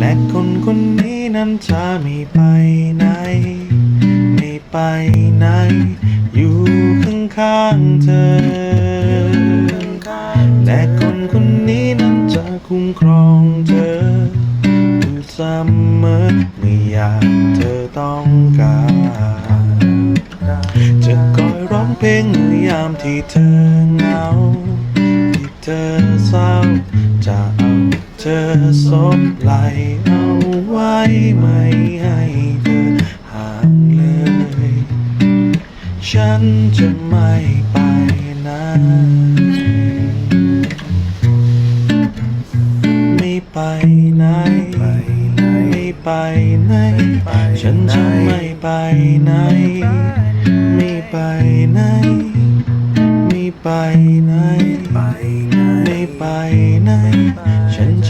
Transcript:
และคนคนนี้นั้นจะไม่ไปไหน ไม่ไปไหน อยู่ข้างๆเธอ และคนคนนี้นั้นจะคุ้มครองเธออยู่เสมอเมื่อยามเธอต้องการจะคอยร้องเพลงเมื่อยามที่เธอเหงาที่เธอเศร้าจะ เธอซบไหลเอาไว้ไม่ให้เธอห่างเลย ฉันจะไม่ไปไหนไม่ไปไหนไม่ไปไหน ฉันจะไม่ไปไหน ไม่ไปไหน ไม่ไปไหน ไม่ไปไหน ฉันจะไม่ไปไหน